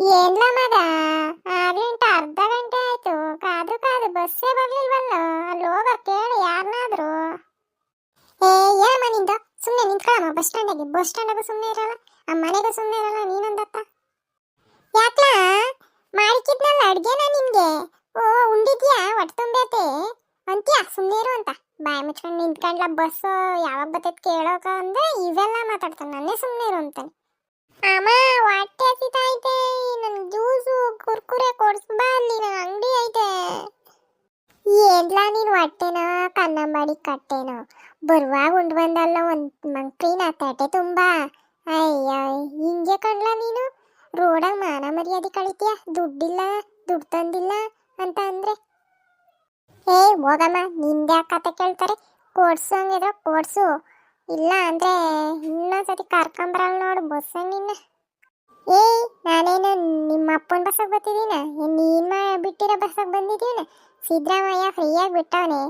ಏನ್ಲ ಮಗ? ಆಗಂಟ ಅರ್ಧ ಗಂಟೆ ಆಯ್ತು. ಕಾದು ಕಾದು ಬಸ್ಸೇ ಬರ್ಲಿಲ್ವಲ್ಲ? ಅಲ್ಲಿ ಹೋಗ ಕೇಳಿ ಯಾರನ್ನಾದ್ರು ಏ ಏನಮ್ಮ ನಿಂದು. ಸುಮ್ಮನೆ ನಿಂತ್ಕೊಳಮ್ಮ. ಬಸ್ ಸ್ಟ್ಯಾಂಡಿಗೆ ಬಸ್ ಸ್ಟ್ಯಾಂಡಾಗ ಸುಮ್ಮನೆ ಇರಲ್ಲ. ಆ ಮನೆಗೂ ಸುಮ್ಮನೆ ಇರಲ್ಲ ನೀನೊಂದತ್ತ. ಯಾಕ್ಲ? ಮಾಡಿಕಿದ್ನಲ್ಲ ಅಡ್ಗೆನ ನಿನ್ಗೆ? ಓ, ಉಂಡಿದ್ಯಾ? ಹೊಟ್ಟೆ ತುಂಬೈತೆ ಅಂತೀಯ? ಸುಮ್ಮನೆ ಇರು ಅಂತ. ಬಾಯಿ ಮುಚ್ಕೊಂಡು ನಿಂತ್ಕೊಂಡ್ಲ ಬಸ್ ಯಾವಾಗ ಬರ್ತೈತೆ ಕೇಳೋಕ ಅಂದ್ರೆ ಇವೆಲ್ಲ ಮಾತಾಡ್ತಾನೆ. ನನ್ನೇ ಸುಮ್ಮನೆ ಇರು ಅಂತಾನೆ. ಅಮ್ಮ ಹೊಟ್ಟೆ ಹಸಿತೈತೆ ನನ್ ಜ್ಯೂಸು ಕುರ್ಕುರೆ ಕೊಡ್ಸ್ಬಾ ಅಲ್ಲಿ ನನ್ ಅಂಗಡಿ ಐತೆ ಏನ್ಲ ನೀನ್ ಕನ್ನ ಕನ್ನಂಬಾಡಿ ಕಟ್ಟೆನೋ. ಬರುವಾಗ ಉಂಡು ಬಂದಲ್ಲ ಒಂದ್ ಮಂಕ್ಳಿನ ತಟ್ಟೆ ತುಂಬಾ. ಅಯ್ಯ ಹಿಂಗೆ ಕಣ್ಲ ನೀನು? ರೋಡಾಗ ಮಾನ ಮರ್ಯಾದೆ ಕಳಿತೀಯ? ದುಡ್ಡಿಲ್ಲ, ದುಡ್ಡು ತಂದಿಲ್ಲ ಅಂತ ಅಂದ್ರೆ? ಏ, ಹೋಗಮ್ಮ, ನಿಂದೆ ಕತೆ ಕೇಳ್ತಾರೆ. ಕೊಡ್ಸು ಹಂಗಿದ್ರೆ ಕೊಡ್ಸು. ಇಲ್ಲ ಅಂದ್ರೆ ಇನ್ನೊಂದ್ಸತಿ ಕರ್ಕೊಂಬರಲ್ಲ ನೋಡು ಬಸ್ ನಿನ್ನ. ಏಯ್ ನಾನೇನು ನಿಮ್ಮ ಅಪ್ಪನ ಬಸ್ಸಾಗ ಬರ್ತಿದ್ದೀನ? ನೀನ್ ಬಿಟ್ಟಿರೋ ಬಸ್ಸಾಗ ಬಂದಿದ್ದೀನ ಸಿದ್ದರಾಮಯ್ಯ ಫ್ರೀಯಾಗಿ ಬಿಟ್ಟವನೆ.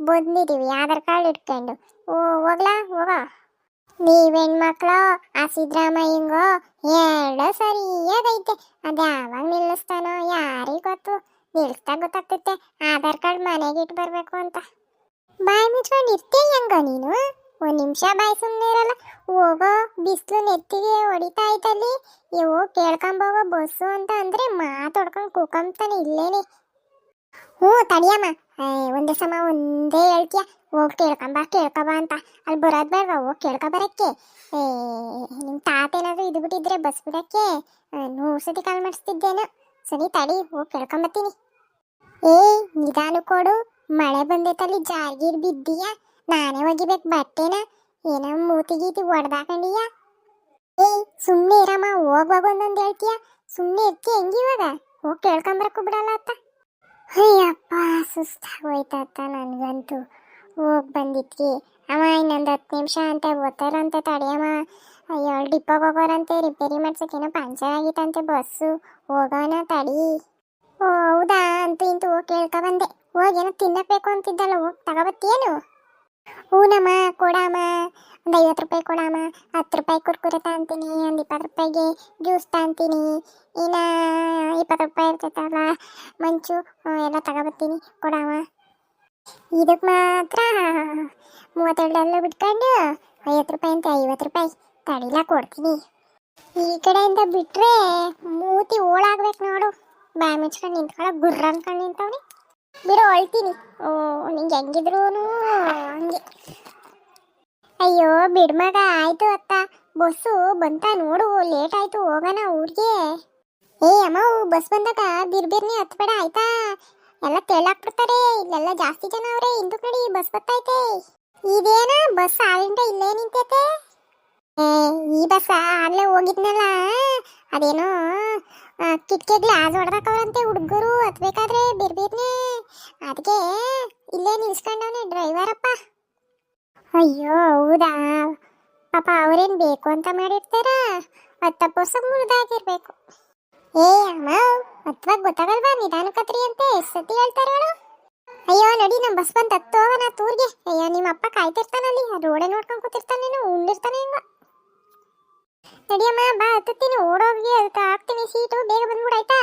ಬಂದಿದ್ದೀವಿ, ಆಧಾರ್ ಕಾರ್ಡ್ ಇಟ್ಕೊಂಡು. ಓ, ಹೋಗ್ಲಾ, ಹೋಗ. ನೀವ್ ಹೆಣ್ಮಕ್ಳು, ಆ ಸಿದ್ದರಾಮಯ್ಯಂಗೋ ಎರಡೋ ಸರಿಯಾಗೈತೆ. ಅದ ಯಾವಾಗ ನಿಲ್ಲಿಸ್ತಾನೋ ಯಾರಿಗೆ ಗೊತ್ತು? ನಿಲ್ಲಿಸ್ದಾಗ ಗೊತ್ತಾಗ್ತೈತೆ. ಆಧಾರ್ ಕಾರ್ಡ್ ಮನೆಗೆ ಇಟ್ಟು ಬರಬೇಕು ಅಂತ. ಬಾಯ್ ಮುಚ್ಕೊಂಡು ಇರ್ತೀಯ ಹೆಂಗ ನೀನು? ಒಂದ್ ನಿಮಿಷ ಬಾಯಿ ಸುಮ್ಮನೆ ಇರಲ್ಲ ಹೋಗೋ, ಬಿಸಿಲು ನೆತ್ತಿಗೆ ಹೊಡಿತಾ ಐತಲ್ಲಿ ಇವು ಕೇಳ್ಕೊಂಬೋಗೋ ಬಸ್ಸು ಅಂತ ಅಂದ್ರೆ ಮಾತಾಡ್ಕೊಂಡು ಕೂಕಂತಾನೆ ಇಲ್ಲೇನೆ. ಹ್ಞೂ ತಡಿಯಮ್ಮ. ಒಂದೇ ಸಮ ಒಂದೇ ಹೇಳ್ತೀಯ. ಹೋಗಿ ಕೇಳ್ಕೊಂಬ, ಕೇಳ್ಕೊಬ ಅಂತ. ಅಲ್ಲಿ ಬರೋದ್ ಬೇಡವಾ? ಹೋಗಿ ಕೇಳ್ಕೊ ಬರಕ್ಕೆ. ಏ ನಿಮ್ಮ ತಾತ ಏನಾದರೂ ಇದು ಬಿಟ್ಟಿದ್ರೆ ಬಸ್ ಬಿಡಕ್ಕೆ? ನೂರು ಸತಿ ಕಾಲ್ ಮಾಡಿಸ್ತಿದ್ದೇನು. ಸರಿ ತಡಿ, ಹೋಗಿ ಕೇಳ್ಕೊಂಬತ್ತೀನಿ. ಏ, ನಿಧಾನ ಕೊಡು. ಮಳೆ ಬಂದೈತಲ್ಲಿ ಜಾರ್ಗೀರ್ ಬಿದ್ದೀಯಾ? ನಾನೇ ಒಗಿಬೇಕು ಬಟ್ಟೆನ. ಏನೋ ಮೂತಿ ಗೀತಿ ಒಡ್ದಾಕಂಡಿಯ. ಏ ಸುಮ್ಮನೆ ಇರಮ್ಮ ಹೋಗ್ವಾಗ ಒಂದೊಂದು ಹೇಳ್ತೀಯ. ಸುಮ್ಮನೆ ಇರ್ತೀಯ ಹೆಂಗಿವಾಗ ಹೋಗಿ ಕೇಳ್ಕೊಂಬರಕ್ಕೂ ಬಿಡಲ್ಲ ಅತ್ತ. ಅಯ್ಯಪ್ಪ, ಸುಸ್ತಾಗೋಯ್ತತ್ತ ನನಗಂತೂ. ಹೋಗಿ ಬಂದಿತ್ರಿ ಅಮ್ಮ ಇನ್ನೊಂದು ಹತ್ತು ನಿಮಿಷ ಅಂತ ಓದ್ತಾರಂತೆ ತಡೆಯಮ್ಮ. ಅಯ್ಯೋ ಡಿಪ್ಪೋಗೆ ಹೋಗೋರಂತೆ, ರಿಪೇರಿ ಮಾಡ್ಸೋಕೇನೋ ಪಂಚರ್ ಆಗಿತ್ತಂತೆ ಬಸ್ಸು. ಹೋಗೋಣ ತಡಿ. ಓ, ಹೌದಾ? ಅಂತೂ ಇಂತೂ ಹೋಗಿ ಕೇಳ್ಕೊ ಬಂದೆ. ಹೋಗಿ ಏನೋ ತಿನ್ನಬೇಕು ಅಂತಿದ್ದಲ್ಲ, ಹೋಗಿ ತಗೋಬತ್ತೇನು ಹೂನಮ್ಮ, ಕೊಡಮ್ಮ. ಒಂದು ಐವತ್ತು ರೂಪಾಯಿ ಕೊಡಮ್ಮ. ಹತ್ತು ರೂಪಾಯಿ ಕುರ್ಕುರೆ ತಗೊಂತೀನಿ ಒಂದು ಇಪ್ಪತ್ತು ರೂಪಾಯಿಗೆ ಜ್ಯೂಸ್ ತಗೊಂತೀನಿ ಇನ್ನು ಇಪ್ಪತ್ತು ರೂಪಾಯಿ ಇರ್ತೈತಲ್ಲ, ಮಂಚು ಎಲ್ಲ ತಗೋಬತ್ತೀನಿ ಕೊಡಮ್ಮ. ಇದಕ್ಕೆ ಮಾತ್ರ ಮೂವತ್ತೆರಡಲ್ಲ ಬಿಟ್ಕೊಂಡು ಐವತ್ತು ರೂಪಾಯಿ ಅಂತ ಐವತ್ತು ರೂಪಾಯಿ ತಡಿಲ ಕೊಡ್ತೀನಿ. ಈ ಕಡೆಯಿಂದ ಬಿಟ್ಟರೆ ಮೂತಿ ಓಳಾಗ್ಬೇಕು ನೋಡು. ಬಾಯಿ ಮುಚ್ಕೊಂಡು ನಿಂತ್ಕೊಳ್ಳೋ ಗುರ್ರ ಅನ್ಕೊಂಡು ನಿಂತವ್ನಿ. ಬಿಡು, ಅಳ್ತೀನಿ. ಓ, ನಿಂಗೆ ಹೆಂಗಿದ್ರು ಹಂಗೆ. ಅಯ್ಯೋ ಬಿಡ್ಮಗ ಆಯ್ತು ಅತ್ತ. ಬಸ್ಸು ಬಂತ ನೋಡು, ಲೇಟ್ ಆಯ್ತು, ಹೋಗೋಣ ಊರಿಗೆ. ಏ, ಅಮ್ಮ ಬಸ್ ಬಂದಾಗ ಬಿರ್ಬಿರ್ನಿ ಹತ್ಬೇಡ, ಆಯ್ತಾ? ಎಲ್ಲ ತೆಳ್ಳಾಕ್ಬಿಡ್ತಾರೆ, ಇಲ್ಲೆಲ್ಲ ಜಾಸ್ತಿ ಜನ ಅವ್ರೆ, ಹಿಂದಕ್ ನೋಡಿ, ಬಸ್ ಬತ್ತೈತೆ. ಇದೇನ, ಬಸ್ ಆಗಿಂದ ಇಲ್ಲೇ ನಿಂತೈತೆ? ಈ ಬಸ್ ಆಗ್ಲೇ ಹೋಗಿದ್ನಲ್ಲ, ಅದೇನೋ ಕಿಟಕಿ ಗ್ಲಾಸ್ ಹೊಡೆದಾಕವ್ರಂತೆ ಹುಡುಗರು ಹತ್ಬೇಕಾದ್ರೆ ಬಿರ್ಬಿರ್ನೆ ಅದಕ್ಕೆ ಇಲ್ಲೇ ನಿಲ್ಸ್ಕೊಂಡವನೆ ಡ್ರೈವರಪ್ಪ. ಅಯ್ಯೋ, ಹೌದಾ? ಪಾಪ ಅವ್ರೇನು ಬೇಕು ಅಂತ ಮಾಡಿರ್ತಾರ ಹತ್ತಪ್ಪ ವರ್ಷ ಮುರಿದಾಗಿರ್ಬೇಕು ಏ, ಅಮ್ಮ ಹತ್ವಾಗ ಗೊತ್ತಾಗಲ್ವಾ ನಿಧಾನಕತ್ರಿ ಅಂತ ಎಷ್ಟ್ ಸತಿ ಹೇಳ್ತಾರೇಳು ಅಯ್ಯೋ, ನಡಿ ನಮ್ಮ ಬಸ್ ಬಂದ್ ಹತ್ತು ಹೋಗೋಣ ತೂರ್ಗೆ. ಅಯ್ಯೋ ನಿಮ್ಮ ಅಪ್ಪ ಕಾಯ್ತಿರ್ತಾನಲ್ಲಿ ರೋಡೆ ನೋಡ್ಕೊಂಡ್ ಕೂತಿರ್ತಾನೇನು, ಉಂಡಿರ್ತಾನೆ ಹೆಂಗ. ನಡಿಯಮ್ಮ ಬಾ ಹತ್ತೀನಿ ಓಡೋಗಿ ಅದಕ್ಕೆ ಹಾಕ್ತೀನಿ ಸೀಟು ಬೇಗ ಬಂದ್ಬಿಡಾಯ್ತಾ